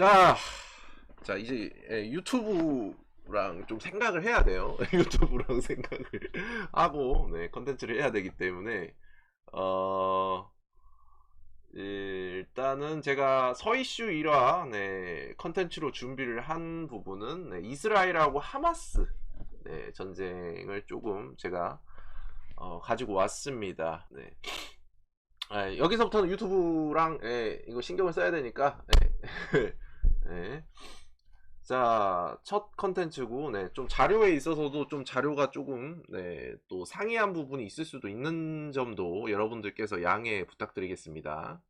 자, 자 이제 예, 유튜브랑 좀 생각을 해야 돼요. 유튜브랑 생각을 하고 네 컨텐츠를 해야 되기 때문에 어 일단은 제가 서이슈 1화 네 컨텐츠로 준비를 한 부분은 네, 이스라엘하고 하마스 네, 전쟁을 조금 제가 어, 가지고 왔습니다. 네. 아, 여기서부터는 유튜브랑 예, 이거 신경을 써야 되니까 예. 네. 자, 첫 컨텐츠고, 네, 좀 자료에 있어서도 좀 자료가 조금, 네, 또 상이한 부분이 있을 수도 있는 점도 여러분들께서 양해 부탁드리겠습니다.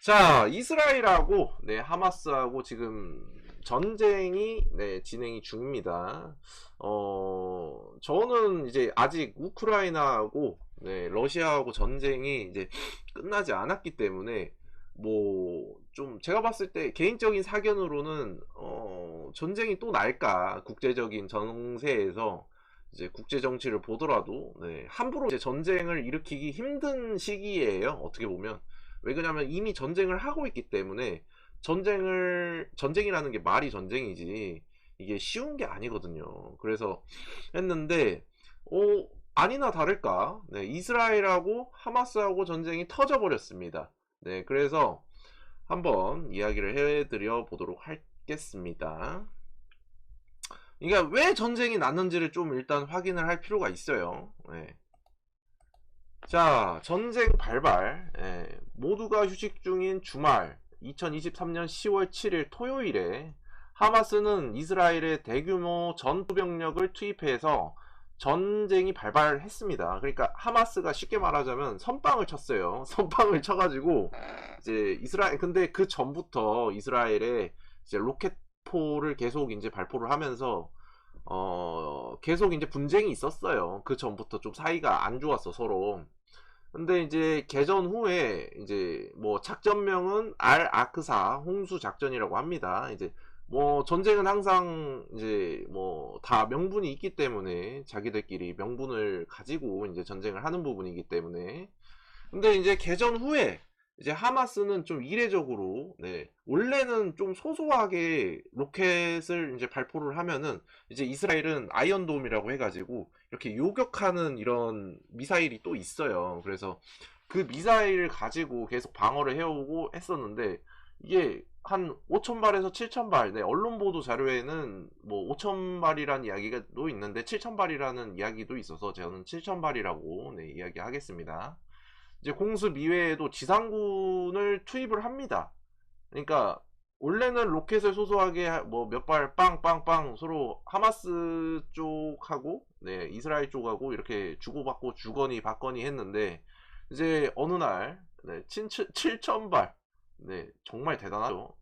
자, 이스라엘하고, 네, 하마스하고 지금 전쟁이, 네, 진행이 중입니다. 어, 저는 이제 아직 우크라이나하고, 네, 러시아하고 전쟁이 이제 끝나지 않았기 때문에, 뭐, 좀, 제가 봤을 때, 개인적인 사견으로는, 어, 전쟁이 또 날까, 국제적인 정세에서, 이제 국제 정치를 보더라도, 네, 함부로 이제 전쟁을 일으키기 힘든 시기예요, 어떻게 보면. 왜 그러냐면 이미 전쟁을 하고 있기 때문에, 전쟁을, 전쟁이라는 게 말이 전쟁이지, 이게 쉬운 게 아니거든요. 그래서 했는데, 어, 아니나 다를까, 네, 이스라엘하고 하마스하고 전쟁이 터져 버렸습니다. 네, 그래서 한번 이야기를 해드려 보도록 하겠습니다. 그러니까 왜 전쟁이 났는지를 좀 일단 확인을 할 필요가 있어요. 네. 자, 전쟁 발발. 예, 모두가 휴식 중인 주말 2023년 10월 7일 토요일에 하마스는 이스라엘의 대규모 전투병력을 투입해서 전쟁이 발발했습니다. 그러니까 하마스가 쉽게 말하자면 선빵을 쳤어요. 선빵을 쳐가지고 이제 이스라엘 근데 그 전부터 이스라엘에 이제 로켓포를 계속 이제 발포를 하면서 어 계속 이제 분쟁이 있었어요. 그 전부터 좀 사이가 안 좋았어 서로. 근데 이제 개전 후에 이제 뭐 작전명은 알 아크사 홍수 작전이라고 합니다. 이제 뭐 전쟁은 항상 이제 뭐 다 명분이 있기 때문에 자기들끼리 명분을 가지고 이제 전쟁을 하는 부분이기 때문에 근데 이제 개전 후에 이제 하마스는 좀 이례적으로 네 원래는 좀 소소하게 로켓을 이제 발포를 하면은 이제 이스라엘은 아이언돔이라고 해가지고 이렇게 요격하는 이런 미사일이 또 있어요. 그래서 그 미사일을 가지고 계속 방어를 해오고 했었는데 이게 한 5,000발에서 7,000발, 네, 언론 보도 자료에는 뭐 5,000발이라는 이야기가 또 있는데 7,000발이라는 이야기도 있어서 저는 7,000발이라고 네, 이야기하겠습니다. 이제 공습 이외에도 지상군을 투입을 합니다. 그러니까 원래는 로켓을 소소하게 뭐 몇 발 빵빵빵 서로 하마스 쪽하고 네, 이스라엘 쪽하고 이렇게 주고받고 주거니 받거니 했는데 이제 어느 날 네, 7,000발 네, 정말 대단하죠.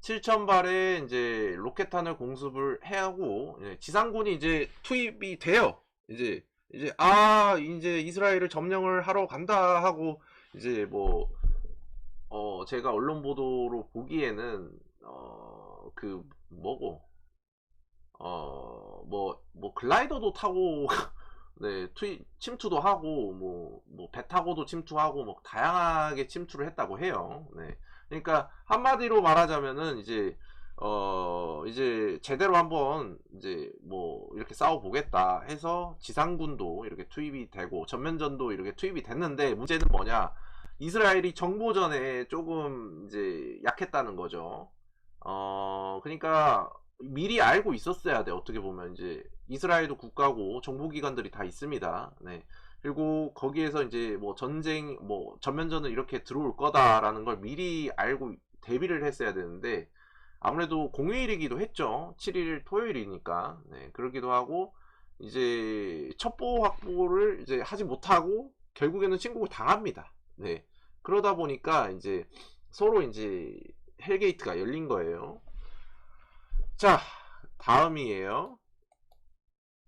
7,000발의 이제 로켓탄을 공습을 해하고 예, 지상군이 이제 투입이 돼요. 이제 이제 아 이제 이스라엘을 점령을 하러 간다 하고 이제 뭐 어 제가 언론 보도로 보기에는 어 그 뭐고 어 뭐 뭐 글라이더도 타고 네, 투 침투도 하고, 뭐, 뭐, 배 타고도 침투하고, 뭐, 다양하게 침투를 했다고 해요. 네. 그러니까, 한마디로 말하자면은, 이제, 어, 이제, 제대로 한번, 이제, 뭐, 이렇게 싸워보겠다 해서, 지상군도 이렇게 투입이 되고, 전면전도 이렇게 투입이 됐는데, 문제는 뭐냐. 이스라엘이 정보전에 조금, 이제, 약했다는 거죠. 어, 그러니까, 미리 알고 있었어야 돼. 어떻게 보면 이제 이스라엘도 국가고 정보기관들이 다 있습니다. 네. 그리고 거기에서 이제 뭐 전쟁 뭐 전면전은 이렇게 들어올 거다라는 걸 미리 알고 대비를 했어야 되는데 아무래도 공휴일이기도 했죠. 7일 토요일이니까. 네. 그러기도 하고 이제 첩보 확보를 이제 하지 못하고 결국에는 신고를 당합니다. 네. 그러다 보니까 이제 서로 이제 헬게이트가 열린 거예요. 자, 다음이에요.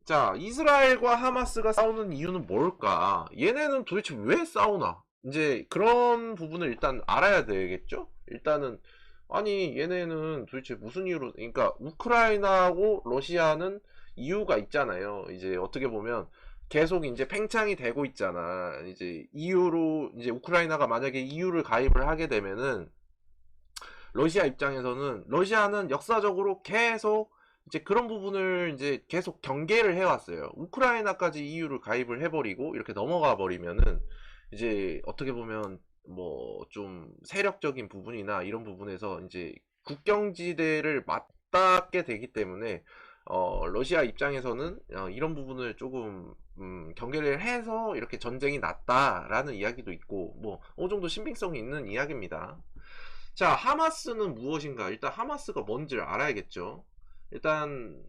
자, 이스라엘과 하마스가 싸우는 이유는 뭘까? 얘네는 도대체 왜 싸우나? 이제 그런 부분을 일단 알아야 되겠죠? 일단은, 아니, 얘네는 도대체 무슨 이유로, 그러니까, 우크라이나하고 러시아는 이유가 있잖아요. 이제 어떻게 보면, 계속 이제 팽창이 되고 있잖아. 이제 이유로, 이제 우크라이나가 만약에 이유를 가입을 하게 되면은, 러시아 입장에서는 러시아는 역사적으로 계속 이제 그런 부분을 이제 계속 경계를 해왔어요. 우크라이나까지 EU를 가입을 해버리고 이렇게 넘어가 버리면은 이제 어떻게 보면 뭐 좀 세력적인 부분이나 이런 부분에서 이제 국경지대를 맞닿게 되기 때문에 어, 러시아 입장에서는 어, 이런 부분을 조금 음, 경계를 해서 이렇게 전쟁이 났다라는 이야기도 있고 뭐 어느 정도 신빙성이 있는 이야기입니다. 자, 하마스는 무엇인가? 일단 하마스가 뭔지를 알아야겠죠. 일단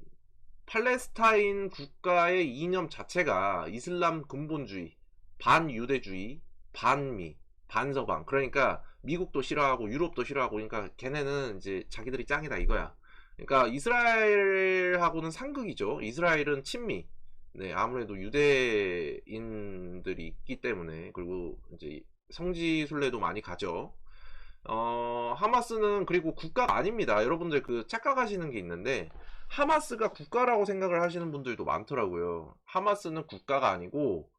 팔레스타인 국가의 이념 자체가 이슬람 근본주의, 반유대주의, 반미, 반서방. 그러니까 미국도 싫어하고 유럽도 싫어하고 그러니까 걔네는 이제 자기들이 짱이다 이거야. 그러니까 이스라엘하고는 상극이죠. 이스라엘은 친미. 네, 아무래도 유대인들이 있기 때문에 그리고 이제 성지 순례도 많이 가죠. 어, 하마스는 그리고 국가가 아닙니다. 여러분들 그 착각하시는 게 있는데 하마스가 국가라고 생각을 하시는 분들도 많더라고요. 하마스는 국가가 아니고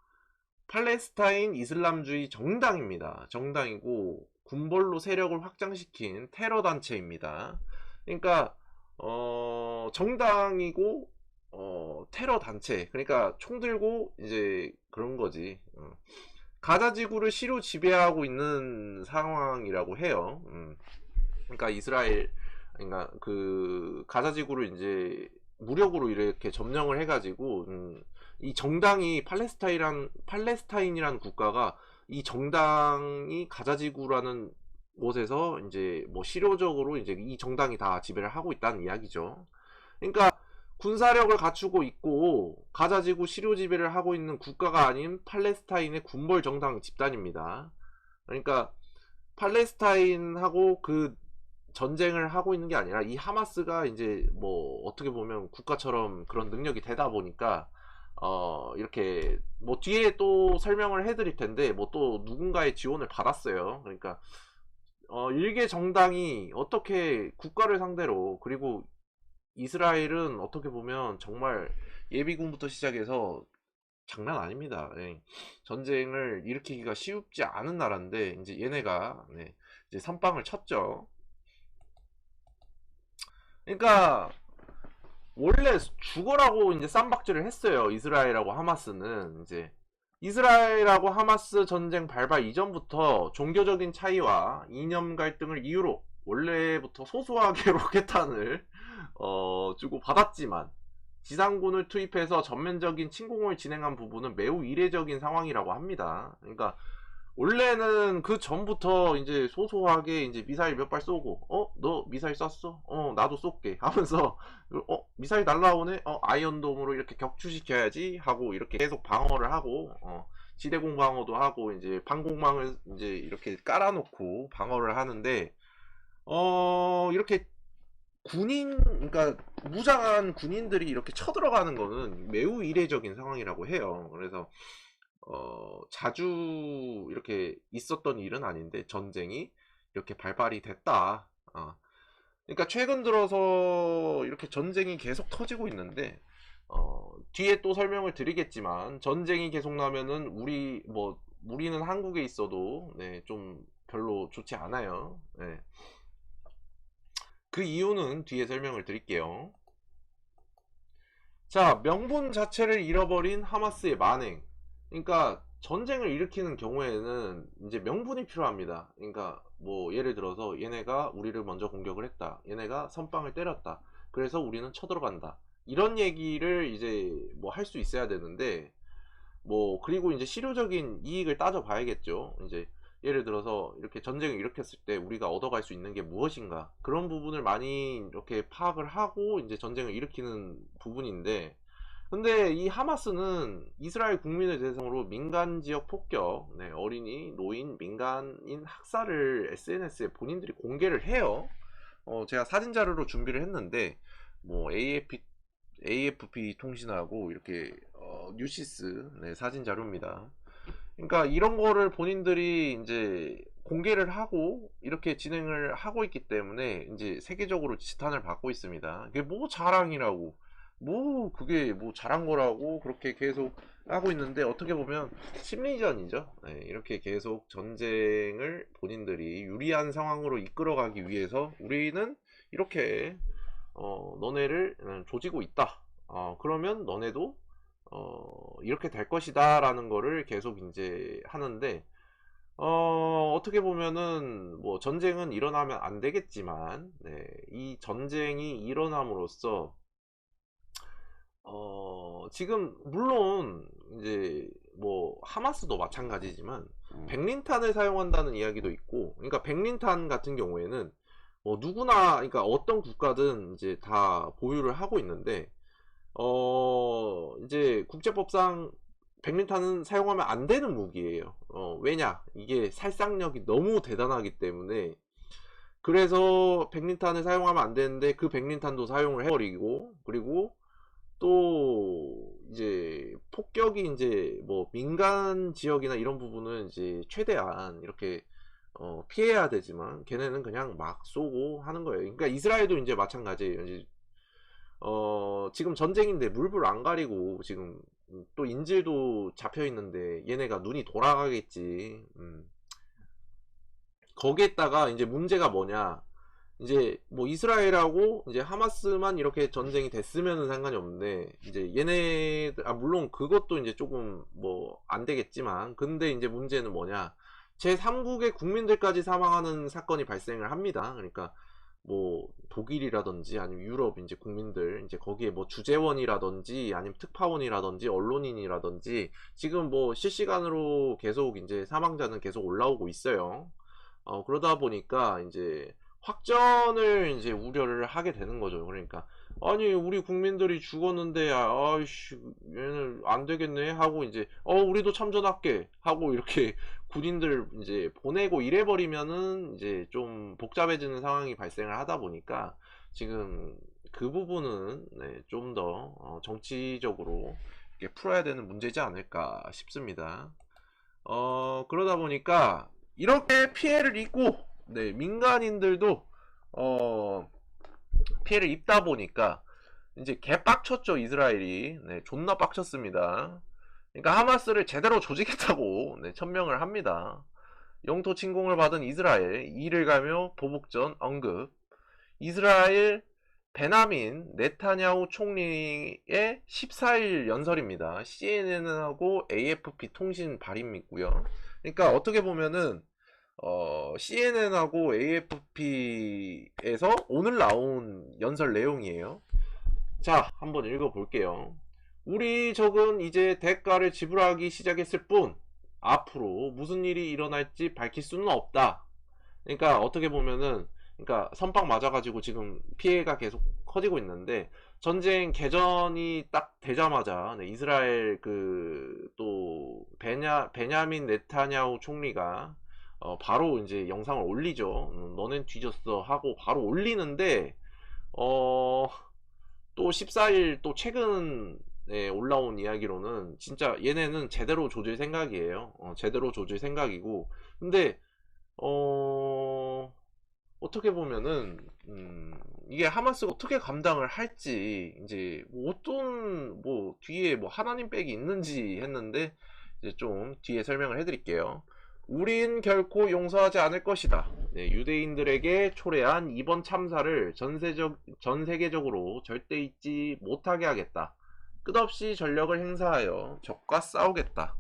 팔레스타인 이슬람주의 정당입니다. 정당이고 군벌로 세력을 확장시킨 테러 단체입니다. 그러니까 어, 정당이고 어, 테러 단체. 그러니까 총 들고 이제 그런 거지. 어. 가자 지구를 시로 지배하고 있는 상황이라고 해요. 음. 그러니까 이스라엘, 그러니까 그 가자 지구를 이제 무력으로 이렇게 점령을 해가지고 음, 이 정당이 팔레스타인이란 팔레스타인이라는 국가가 이 정당이 가자 지구라는 곳에서 이제 뭐 실효적으로 이제 이 정당이 다 지배를 하고 있다는 이야기죠. 그러니까 군사력을 갖추고 있고 가자지구 시료 지배를 하고 있는 국가가 아닌 팔레스타인의 군벌 정당 집단입니다. 그러니까 팔레스타인하고 그 전쟁을 하고 있는 게 아니라 이 하마스가 이제 뭐 어떻게 보면 국가처럼 그런 능력이 되다 보니까 어 이렇게 뭐 뒤에 또 설명을 해드릴 텐데 뭐 또 누군가의 지원을 받았어요. 그러니까 어 일개 정당이 어떻게 국가를 상대로 그리고 이스라엘은 어떻게 보면 정말 예비군부터 시작해서 장난 아닙니다. 예. 전쟁을 일으키기가 쉽지 않은 나라인데 이제 얘네가 네, 이제 선빵을 쳤죠. 그러니까 원래 죽어라고 이제 쌈박질을 했어요. 이스라엘하고 하마스는 이제 이스라엘하고 하마스 전쟁 발발 이전부터 종교적인 차이와 이념 갈등을 이유로 원래부터 소소하게 로켓탄을 어, 주고 받았지만 지상군을 투입해서 전면적인 침공을 진행한 부분은 매우 이례적인 상황이라고 합니다. 그러니까 원래는 그 전부터 이제 소소하게 이제 미사일 몇 발 쏘고 어 너 미사일 쐈어? 어 나도 쏠게. 하면서 어 미사일 날라오네? 어 아이언돔으로 이렇게 격추시켜야지 하고 이렇게 계속 방어를 하고 어 지대공 방어도 하고 이제 방공망을 이제 이렇게 깔아놓고 방어를 하는데 어 이렇게 군인 그러니까 무장한 군인들이 이렇게 쳐들어가는 거는 매우 이례적인 상황이라고 해요. 그래서 어, 자주 이렇게 있었던 일은 아닌데 전쟁이 이렇게 발발이 됐다. 어. 그러니까 최근 들어서 이렇게 전쟁이 계속 터지고 있는데 어, 뒤에 또 설명을 드리겠지만 전쟁이 계속 나면은 우리 뭐 우리는 한국에 있어도 네, 좀 별로 좋지 않아요. 네. 그 이유는 뒤에 설명을 드릴게요. 자, 명분 자체를 잃어버린 하마스의 만행. 그러니까 전쟁을 일으키는 경우에는 이제 명분이 필요합니다. 그러니까 뭐 예를 들어서 얘네가 우리를 먼저 공격을 했다. 얘네가 선빵을 때렸다. 그래서 우리는 쳐들어간다. 이런 얘기를 이제 뭐 할 수 있어야 되는데 뭐 그리고 이제 실효적인 이익을 따져 봐야겠죠. 이제 예를 들어서 이렇게 전쟁을 일으켰을 때 우리가 얻어갈 수 있는 게 무엇인가 그런 부분을 많이 이렇게 파악을 하고 이제 전쟁을 일으키는 부분인데 근데 이 하마스는 이스라엘 국민을 대상으로 민간 지역 폭격, 네, 어린이, 노인, 민간인 학살을 SNS에 본인들이 공개를 해요. 어, 제가 사진 자료로 준비를 했는데 뭐 AFP, AFP 통신하고 이렇게 어, 뉴시스 네, 사진 자료입니다. 그러니까 이런 거를 본인들이 이제 공개를 하고 이렇게 진행을 하고 있기 때문에 이제 세계적으로 지탄을 받고 있습니다. 이게 뭐 자랑이라고 뭐 그게 뭐 잘한 거라고 그렇게 계속 하고 있는데 어떻게 보면 심리전이죠. 네, 이렇게 계속 전쟁을 본인들이 유리한 상황으로 이끌어가기 위해서 우리는 이렇게 어, 너네를 음, 조지고 있다. 어, 그러면 너네도 어, 이렇게 될 것이다 라는 거를 계속 이제 하는데 어, 어떻게 보면은 뭐 전쟁은 일어나면 안 되겠지만 네, 이 전쟁이 일어남으로써 어, 지금 물론 이제 뭐 하마스도 마찬가지지만 음. 백린탄을 사용한다는 이야기도 있고 그러니까 백린탄 같은 경우에는 뭐 누구나 그러니까 어떤 국가든 이제 다 보유를 하고 있는데 어 이제 국제법상 백린탄은 사용하면 안 되는 무기예요. 어 왜냐? 이게 살상력이 너무 대단하기 때문에 그래서 백린탄을 사용하면 안 되는데 그 백린탄도 사용을 해버리고 그리고 또 이제 폭격이 이제 뭐 민간 지역이나 이런 부분은 이제 최대한 이렇게 어 피해야 되지만 걔네는 그냥 막 쏘고 하는 거예요. 그러니까 이스라엘도 이제 마찬가지예요. 이제 어 지금 전쟁인데 물불 안 가리고 지금 또 인질도 잡혀 있는데 얘네가 눈이 돌아가겠지. 음. 거기에다가 이제 문제가 뭐냐? 이제 뭐 이스라엘하고 이제 하마스만 이렇게 전쟁이 됐으면은 상관이 없는데 이제 얘네들 아 물론 그것도 이제 조금 뭐 안 되겠지만 근데 이제 문제는 뭐냐 제 3국의 국민들까지 사망하는 사건이 발생을 합니다. 그러니까 뭐 독일이라든지 아니면 유럽 이제 국민들 이제 거기에 뭐 주재원이라든지 아니면 특파원이라든지 언론인이라든지 지금 뭐 실시간으로 계속 이제 사망자는 계속 올라오고 있어요. 어 그러다 보니까 이제 확전을 이제 우려를 하게 되는 거죠. 그러니까 아니 우리 국민들이 죽었는데 아, 아이씨 얘는 안 되겠네 하고 이제 어 우리도 참전할게 하고 이렇게 군인들 이제 보내고 이래 버리면은 이제 좀 복잡해지는 상황이 발생을 하다 보니까 지금 그 부분은 네, 좀더 어, 정치적으로 풀어야 되는 문제지 않을까 싶습니다. 어 그러다 보니까 이렇게 피해를 입고 네, 민간인들도 어 피해를 입다 보니까 이제 개 빡쳤죠 이스라엘이 네, 존나 빡쳤습니다. 그러니까 하마스를 제대로 조직했다고 네, 천명을 합니다. 영토 침공을 받은 이스라엘 이를 가며 보복전 언급 이스라엘 베나민 네타냐후 총리의 14일 연설입니다. CNN하고 AFP 통신 발임이고요. 그러니까 어떻게 보면은 어, CNN하고 AFP에서 오늘 나온 연설 내용이에요. 자, 한번 읽어볼게요. 우리 적은 이제 대가를 지불하기 시작했을 뿐, 앞으로 무슨 일이 일어날지 밝힐 수는 없다. 그러니까 어떻게 보면은, 그러니까 선빵 맞아가지고 지금 피해가 계속 커지고 있는데, 전쟁 개전이 딱 되자마자, 네, 이스라엘 그, 또, 베냐, 베냐민 네타냐후 총리가, 어, 바로 이제 영상을 올리죠. 음, 너넨 뒤졌어 하고 바로 올리는데 어, 또 14일 또 최근 에 올라온 이야기로는 진짜 얘네는 제대로 조질 생각이에요. 어, 제대로 조질 생각이고 근데 어, 어떻게 보면은 음, 이게 하마스가 어떻게 감당을 할지 이제 뭐 어떤 뭐 뒤에 뭐 하나님 백이 있는지 했는데 이제 좀 뒤에 설명을 해드릴게요. 우린 결코 용서하지 않을 것이다. 네, 유대인들에게 초래한 이번 참사를 전세적, 전 세계적으로 절대 잊지 못하게 하겠다. 끝없이 전력을 행사하여 적과 싸우겠다.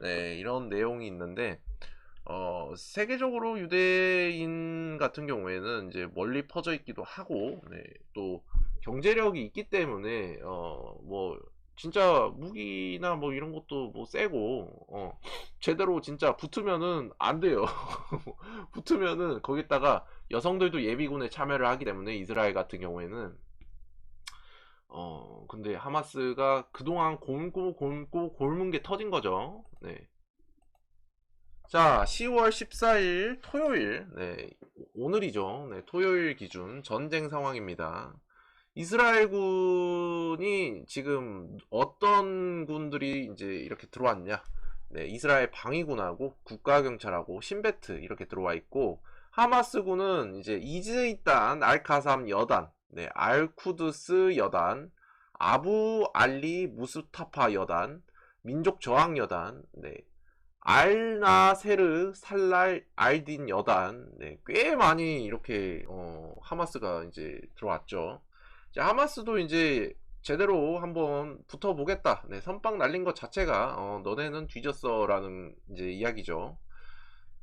네, 이런 내용이 있는데, 어, 세계적으로 유대인 같은 경우에는 이제 멀리 퍼져 있기도 하고, 네, 또 경제력이 있기 때문에, 어, 뭐, 진짜 무기나 뭐 이런 것도 뭐 세고 어 제대로 진짜 붙으면은 안 돼요 붙으면은 거기다가 여성들도 예비군에 참여를 하기 때문에 이스라엘 같은 경우에는 어 근데 하마스가 그동안 곪고 곪고 곪은 게 터진 거죠 네. 자 10월 14일 토요일 네 오늘이죠 네 토요일 기준 전쟁 상황입니다 이스라엘군이 지금 어떤 군들이 이제 이렇게 들어왔냐? 네, 이스라엘 방위군하고 국가경찰하고 신베트 이렇게 들어와 있고 하마스군은 이제 이즈이단 알카삼 여단, 네, 알쿠드스 여단, 아부 알리 무스타파 여단, 민족 저항 여단, 네. 알나세르 살랄 알딘 여단, 네. 꽤 많이 이렇게 어, 하마스가 이제 들어왔죠. 이제 하마스도 이제 제대로 한번 붙어보겠다. 네, 선빵 날린 것 자체가 어, 너네는 뒤졌어라는 이제 이야기죠.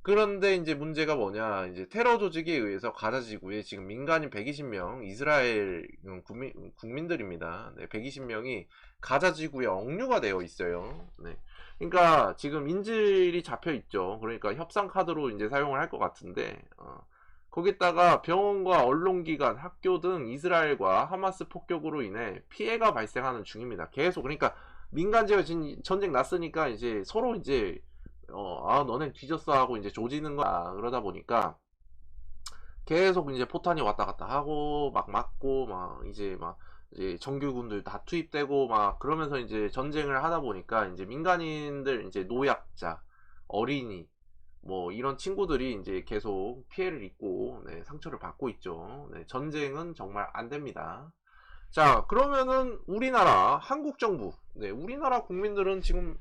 그런데 이제 문제가 뭐냐 이제 테러 조직에 의해서 가자 지구에 지금 민간인 120명 이스라엘 음, 국민, 국민들입니다. 네, 120명이 가자 지구에 억류가 되어 있어요. 네. 그러니까 지금 인질이 잡혀 있죠. 그러니까 협상 카드로 이제 사용을 할 것 같은데 어, 거기다가 병원과 언론기관, 학교 등 이스라엘과 하마스 폭격으로 인해 피해가 발생하는 중입니다. 계속 그러니까 민간 지역 진- 전쟁 났으니까 이제 서로 이제 어, 아, 너네 뒤졌어 하고 이제 조지는 거야. 그러다 보니까 계속 이제 포탄이 왔다 갔다 하고 막 맞고 막 이제 막 이제 정규군들 다 투입되고 막 그러면서 이제 전쟁을 하다 보니까 이제 민간인들 이제 노약자, 어린이 뭐 이런 친구들이 이제 계속 피해를 입고 네, 상처를 받고 있죠. 네, 전쟁은 정말 안 됩니다. 자, 그러면은 우리나라 한국 정부, 네, 우리나라 국민들은 지금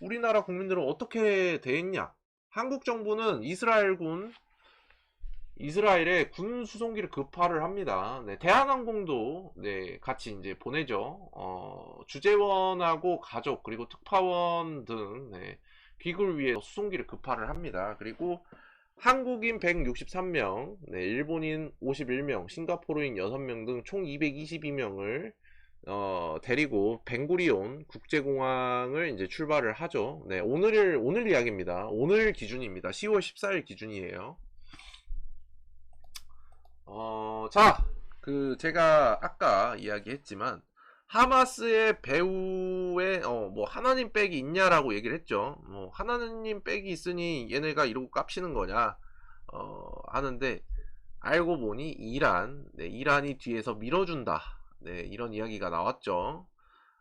우리나라 국민들은 어떻게 돼 있냐? 한국 정부는 이스라엘군 이스라엘에 군 수송기를 급파를 합니다. 네, 대한항공도 네, 같이 이제 보내죠. 어, 주재원하고 가족 그리고 특파원 등 네, 귀국을 위해 수송기를 급파를 합니다. 그리고 한국인 163명, 네, 일본인 51명, 싱가포르인 6명 등 총 222명을 어, 데리고 벵구리온 국제공항을 이제 출발을 하죠. 네, 오늘 오늘 이야기입니다. 오늘 기준입니다. 10월 14일 기준이에요. 어, 자, 그 제가 아까 이야기했지만 하마스의 배후에 어, 뭐 하나님 백이 있냐라고 얘기를 했죠. 뭐 하나님 백이 있으니 얘네가 이러고 깝치는 거냐 어, 하는데 알고 보니 이란, 네, 이란이 뒤에서 밀어준다. 네, 이런 이야기가 나왔죠.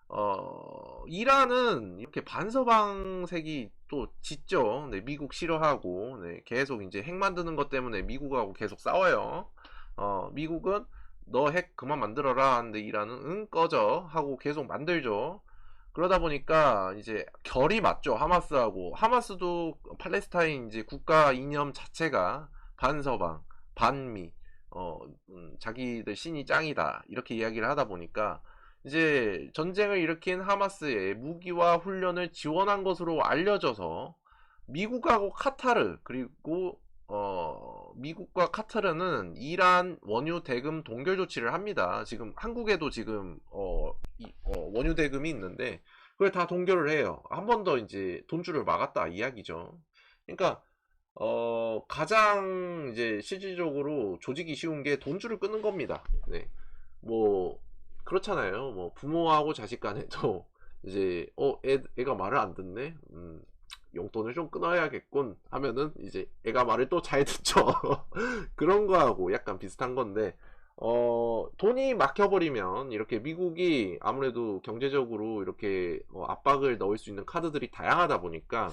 어, 이란은 이렇게 반서방색이 또 짙죠. 네, 미국 싫어하고, 네, 계속 이제 핵 만드는 것 때문에 미국하고 계속 싸워요. 어, 미국은 너 핵 그만 만들어라 하는데 이란은 응 꺼져 하고 계속 만들죠. 그러다 보니까 이제 결이 맞죠. 하마스하고 하마스도 팔레스타인 이제 국가 이념 자체가 반서방, 반미, 어, 음, 자기들 신이 짱이다 이렇게 이야기를 하다 보니까 이제 전쟁을 일으킨 하마스의 무기와 훈련을 지원한 것으로 알려져서 미국하고 카타르 그리고 어, 미국과 카타르는 이란 원유 대금 동결 조치를 합니다. 지금 한국에도 지금 어, 이- 어, 원유 대금이 있는데 그걸 다 동결을 해요. 한 번 더 이제 돈줄을 막았다 이야기죠. 그러니까 어, 가장 이제 실질적으로 조직이 쉬운 게 돈줄을 끊는 겁니다. 네. 뭐 그렇잖아요. 뭐 부모하고 자식 간에도 이제 어, 애, 애가 말을 안 듣네. 음, 용돈을 좀 끊어야겠군 하면은 이제 애가 말을 또 잘 듣죠. 그런 거하고 약간 비슷한 건데 어, 돈이 막혀버리면 이렇게 미국이 아무래도 경제적으로 이렇게 어, 압박을 넣을 수 있는 카드들이 다양하다 보니까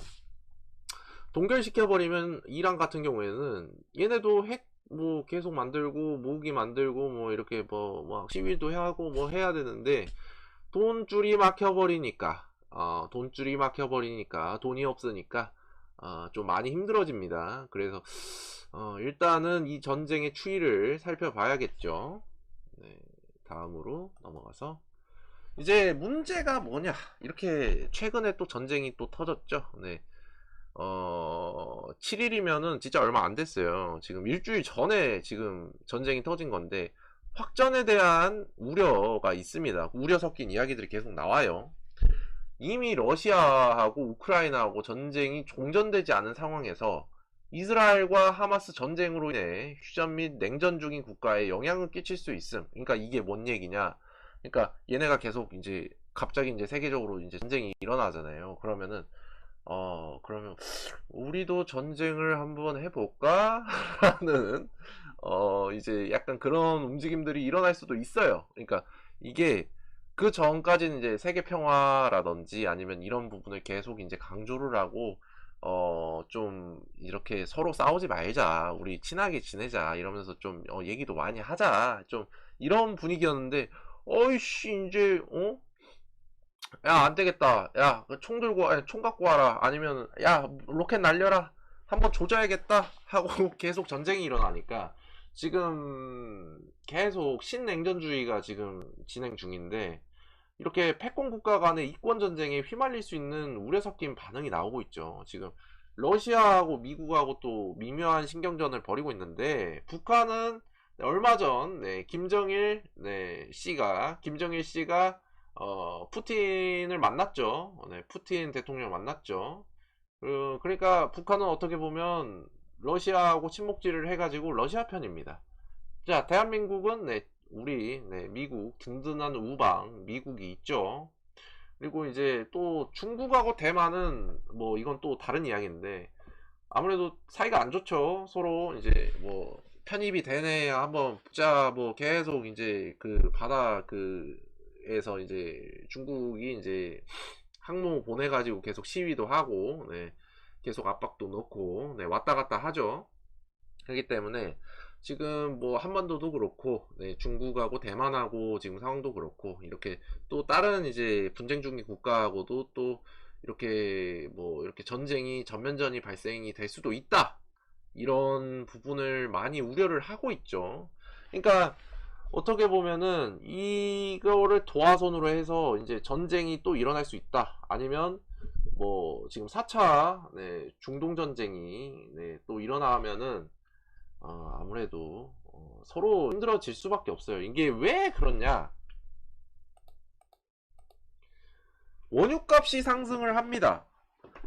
동결시켜버리면 이란 같은 경우에는 얘네도 핵 뭐 계속 만들고 무기 만들고 뭐 이렇게 뭐막 시위도 하고 뭐 해야 되는데 돈줄이 막혀버리니까 어, 돈줄이 막혀버리니까 돈이 없으니까 어, 좀 많이 힘들어집니다. 그래서 어, 일단은 이 전쟁의 추이를 살펴봐야겠죠. 네, 다음으로 넘어가서 이제 문제가 뭐냐 이렇게 최근에 또 전쟁이 또 터졌죠. 네. 어, 7일이면은 진짜 얼마 안 됐어요. 지금 일주일 전에 지금 전쟁이 터진 건데, 확전에 대한 우려가 있습니다. 우려 섞인 이야기들이 계속 나와요. 이미 러시아하고 우크라이나하고 전쟁이 종전되지 않은 상황에서 이스라엘과 하마스 전쟁으로 인해 휴전 및 냉전 중인 국가에 영향을 끼칠 수 있음. 그러니까 이게 뭔 얘기냐? 그러니까 얘네가 계속 이제 갑자기 이제 세계적으로 이제 전쟁이 일어나잖아요. 그러면은 어, 그러면 우리도 전쟁을 한번 해볼까? 라는 어, 이제 약간 그런 움직임들이 일어날 수도 있어요. 그러니까 이게 그 전까지는 이제 세계 평화라든지 아니면 이런 부분을 계속 이제 강조를 하고 어, 좀 이렇게 서로 싸우지 말자. 우리 친하게 지내자. 이러면서 좀 어, 얘기도 많이 하자. 좀 이런 분위기였는데 어이씨 이제 어? 야 안 되겠다. 야그 총 들고 아니, 총 갖고 와라. 아니면 야 로켓 날려라. 한번 조져야겠다 하고 계속 전쟁이 일어나니까 지금 계속 신냉전주의가 지금 진행 중인데 이렇게 패권 국가 간의 이권 전쟁에 휘말릴 수 있는 우려 섞인 반응이 나오고 있죠. 지금 러시아하고 미국하고 또 미묘한 신경전을 벌이고 있는데 북한은 얼마 전 네, 김정일 네, 씨가 김정일 씨가 어, 푸틴을 만났죠. 네, 푸틴 대통령 만났죠. 그, 그러니까 북한은 어떻게 보면 러시아하고 친목질을 해가지고 러시아 편입니다. 자, 대한민국은 네, 우리 네, 미국 든든한 우방 미국이 있죠. 그리고 이제 또 중국하고 대만은 뭐 이건 또 다른 이야기인데 아무래도 사이가 안 좋죠. 서로 이제 뭐 편입이 되네 한번 붙자 뭐 계속 이제 그 바다 그 에서 이제 중국이 이제 항모 보내가지고 계속 시위도 하고 네, 계속 압박도 넣고 네, 왔다 갔다 하죠. 그렇기 때문에 지금 뭐 한반도도 그렇고 네, 중국하고 대만하고 지금 상황도 그렇고 이렇게 또 다른 이제 분쟁 중인 국가하고도 또 이렇게 뭐 이렇게 전쟁이 전면전이 발생이 될 수도 있다 이런 부분을 많이 우려를 하고 있죠. 그러니까 어떻게 보면은 이거를 도화선으로 해서 이제 전쟁이 또 일어날 수 있다. 아니면 뭐 지금 4차 네, 중동 전쟁이 네, 또 일어나면은 어, 아무래도 어, 서로 힘들어질 수밖에 없어요. 이게 왜 그렇냐? 원유값이 상승을 합니다.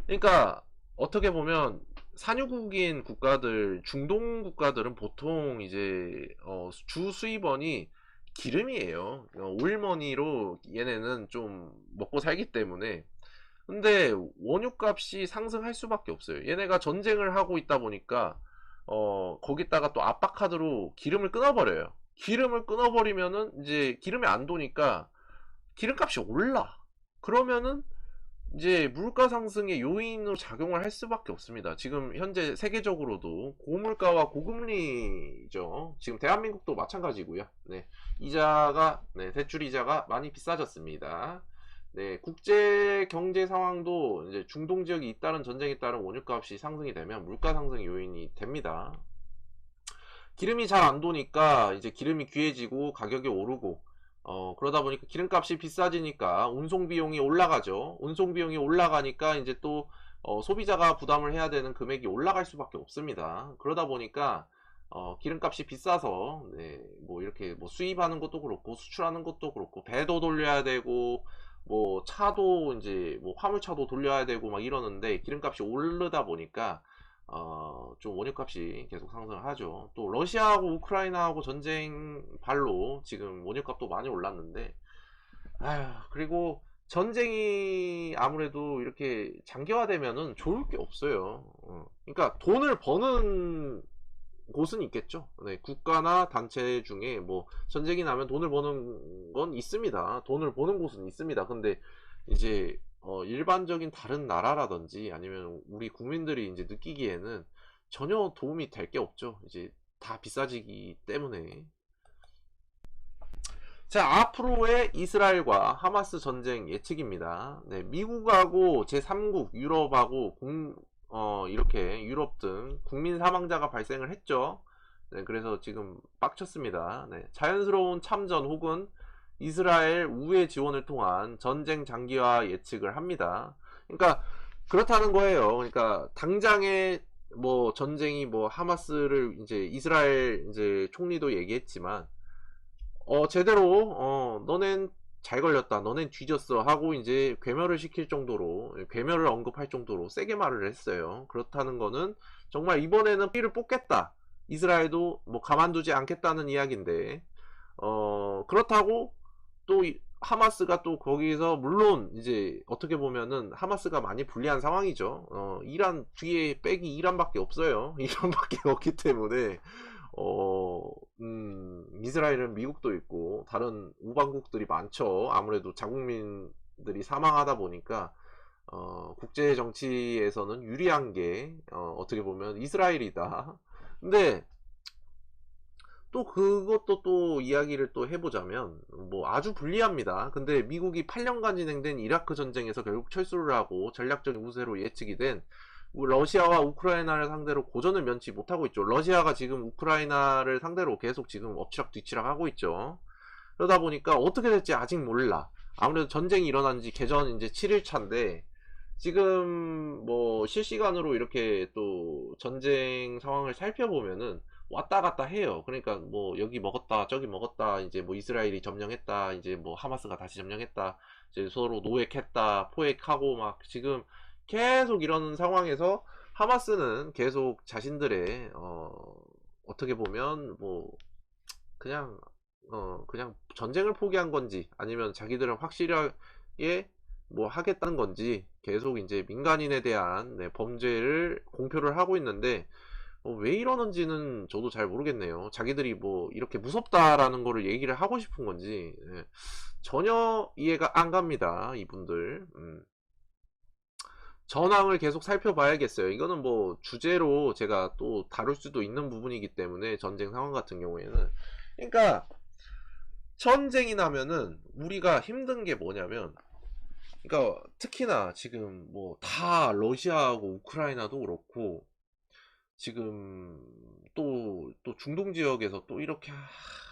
그러니까 어떻게 보면 산유국인 국가들, 중동 국가들은 보통 이제 어, 주 수입원이 기름이에요. 어, 오일머니로 얘네는 좀 먹고 살기 때문에. 근데 원유값이 상승할 수밖에 없어요. 얘네가 전쟁을 하고 있다 보니까 어, 거기다가 또 압박카드로 기름을 끊어버려요. 기름을 끊어버리면은 이제 기름이 안 도니까 기름값이 올라. 그러면은 이제 물가 상승의 요인으로 작용을 할 수밖에 없습니다. 지금 현재 세계적으로도 고물가와 고금리죠. 지금 대한민국도 마찬가지고요. 네. 이자가 네, 대출 이자가 많이 비싸졌습니다. 네, 국제 경제 상황도 이제 중동 지역이 잇따른 전쟁에 따른 원유값이 상승이 되면 물가 상승 요인이 됩니다. 기름이 잘 안 도니까 이제 기름이 귀해지고 가격이 오르고 어, 그러다 보니까 기름값이 비싸지니까 운송 비용이 올라가죠. 운송 비용이 올라가니까 이제 또 어, 소비자가 부담을 해야 되는 금액이 올라갈 수밖에 없습니다. 그러다 보니까 어, 기름값이 비싸서 네, 뭐 이렇게 뭐 수입하는 것도 그렇고 수출하는 것도 그렇고 배도 돌려야 되고 뭐 차도 이제 뭐 화물차도 돌려야 되고 막 이러는데 기름값이 오르다 보니까 어, 좀 원유값이 계속 상승하죠. 또 러시아하고 우크라이나하고 전쟁 발로 지금 원유값도 많이 올랐는데 아휴 그리고 전쟁이 아무래도 이렇게 장기화되면은 좋을 게 없어요. 어, 그러니까 돈을 버는 곳은 있겠죠. 네, 국가나 단체 중에 뭐 전쟁이 나면 돈을 버는 건 있습니다. 돈을 버는 곳은 있습니다. 근데 이제 어, 일반적인 다른 나라라든지 아니면 우리 국민들이 이제 느끼기에는 전혀 도움이 될 게 없죠. 이제 다 비싸지기 때문에. 자, 앞으로의 이스라엘과 하마스 전쟁 예측입니다. 네, 미국하고 제3국 유럽하고 공, 어, 이렇게 유럽 등 국민 사망자가 발생을 했죠. 네, 그래서 지금 빡쳤습니다. 네, 자연스러운 참전 혹은 이스라엘 우회 지원을 통한 전쟁 장기화 예측을 합니다. 그러니까 그렇다는 거예요. 그러니까 당장에 뭐 전쟁이 뭐 하마스를 이제 이스라엘 이제 총리도 얘기했지만 어 제대로 어 너넨 잘 걸렸다. 너넨 뒤졌어. 하고 이제 괴멸을 시킬 정도로, 괴멸을 언급할 정도로 세게 말을 했어요. 그렇다는 거는 정말 이번에는 피를 뽑겠다. 이스라엘도 뭐 가만두지 않겠다는 이야기인데, 어, 그렇다고 또 하마스가 또 거기서 물론 이제 어떻게 보면은 하마스가 많이 불리한 상황이죠. 어, 이란 뒤에 백이 이란밖에 없어요. 이란밖에 없기 때문에 어, 음, 이스라엘은 미국도 있고 다른 우방국들이 많죠. 아무래도 자국민들이 사망하다 보니까 어, 국제 정치에서는 유리한 게 어, 어떻게 보면 이스라엘이다. 근데 또 그것도 또 이야기를 또 해보자면 뭐 아주 불리합니다. 근데 미국이 8년간 진행된 이라크 전쟁에서 결국 철수를 하고 전략적인 우세로 예측이 된 러시아와 우크라이나를 상대로 고전을 면치 못하고 있죠. 러시아가 지금 우크라이나를 상대로 계속 지금 엎치락 뒤치락 하고 있죠. 그러다 보니까 어떻게 될지 아직 몰라. 아무래도 전쟁이 일어난 지 개전 이제 7일 차인데 지금 뭐 실시간으로 이렇게 또 전쟁 상황을 살펴보면은 왔다 갔다 해요. 그러니까 뭐 여기 먹었다 저기 먹었다 이제 뭐 이스라엘이 점령했다 이제 뭐 하마스가 다시 점령했다 이제 서로 노획했다 포획하고 막 지금 계속 이런 상황에서 하마스는 계속 자신들의 어 어떻게 보면 뭐 그냥 어 그냥 전쟁을 포기한 건지 아니면 자기들은 확실하게 뭐 하겠다는 건지 계속 이제 민간인에 대한 네, 범죄를 공표를 하고 있는데 어, 왜 이러는지는 저도 잘 모르겠네요. 자기들이 뭐 이렇게 무섭다라는 거를 얘기를 하고 싶은 건지 예, 전혀 이해가 안 갑니다. 이분들. 음. 전황을 계속 살펴봐야겠어요. 이거는 뭐 주제로 제가 또 다룰 수도 있는 부분이기 때문에 전쟁 상황 같은 경우에는 그러니까 전쟁이 나면은 우리가 힘든 게 뭐냐면 그러니까 특히나 지금 뭐 다 러시아하고 우크라이나도 그렇고 지금 또, 또 중동 지역에서 또 이렇게, 아,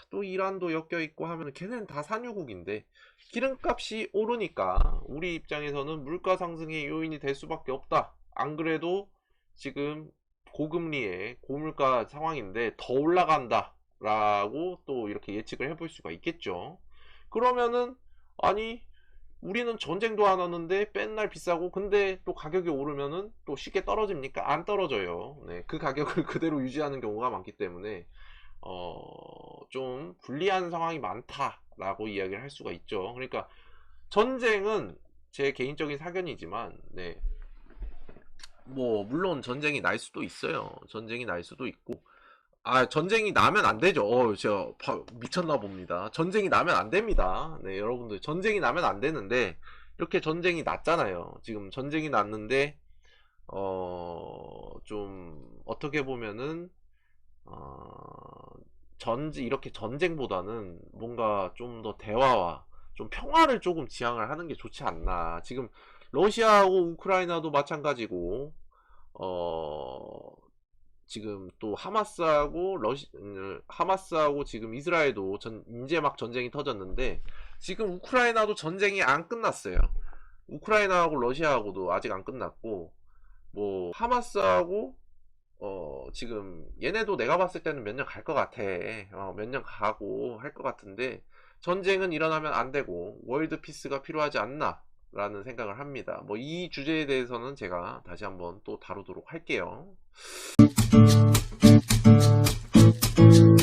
또 이란도 엮여 있고 하면 걔네는 다 산유국인데, 기름값이 오르니까 우리 입장에서는 물가 상승의 요인이 될 수밖에 없다. 안 그래도 지금 고금리의 고물가 상황인데 더 올라간다. 라고 또 이렇게 예측을 해볼 수가 있겠죠. 그러면은, 아니, 우리는 전쟁도 안 하는데 맨날 비싸고 근데 또 가격이 오르면은 또 쉽게 떨어집니까? 안 떨어져요. 네, 그 가격을 그대로 유지하는 경우가 많기 때문에 어, 좀 불리한 상황이 많다라고 이야기를 할 수가 있죠. 그러니까 전쟁은 제 개인적인 사견이지만 네. 뭐 물론 전쟁이 날 수도 있어요. 전쟁이 날 수도 있고 아, 전쟁이 나면 안 되죠. 어, 제가 바- 미쳤나 봅니다. 전쟁이 나면 안 됩니다. 네, 여러분들. 전쟁이 나면 안 되는데, 이렇게 전쟁이 났잖아요. 지금 전쟁이 났는데, 어, 좀, 어떻게 보면은, 어, 전지, 이렇게 전쟁보다는 뭔가 좀 더 대화와 좀 평화를 조금 지향을 하는 게 좋지 않나. 지금 러시아하고 우크라이나도 마찬가지고, 어, 지금 또 하마스하고 러시 음, 하마스하고 지금 이스라엘도 전 이제 막 전쟁이 터졌는데 지금 우크라이나도 전쟁이 안 끝났어요. 우크라이나하고 러시아하고도 아직 안 끝났고 뭐 하마스하고 어 지금 얘네도 내가 봤을 때는 몇 년 갈 것 같아. 어, 몇 년 가고 할 것 같은데 전쟁은 일어나면 안 되고 월드 피스가 필요하지 않나. 라는 생각을 합니다. 뭐 이 주제에 대해서는 제가 다시 한번 또 다루도록 할게요. Thank you.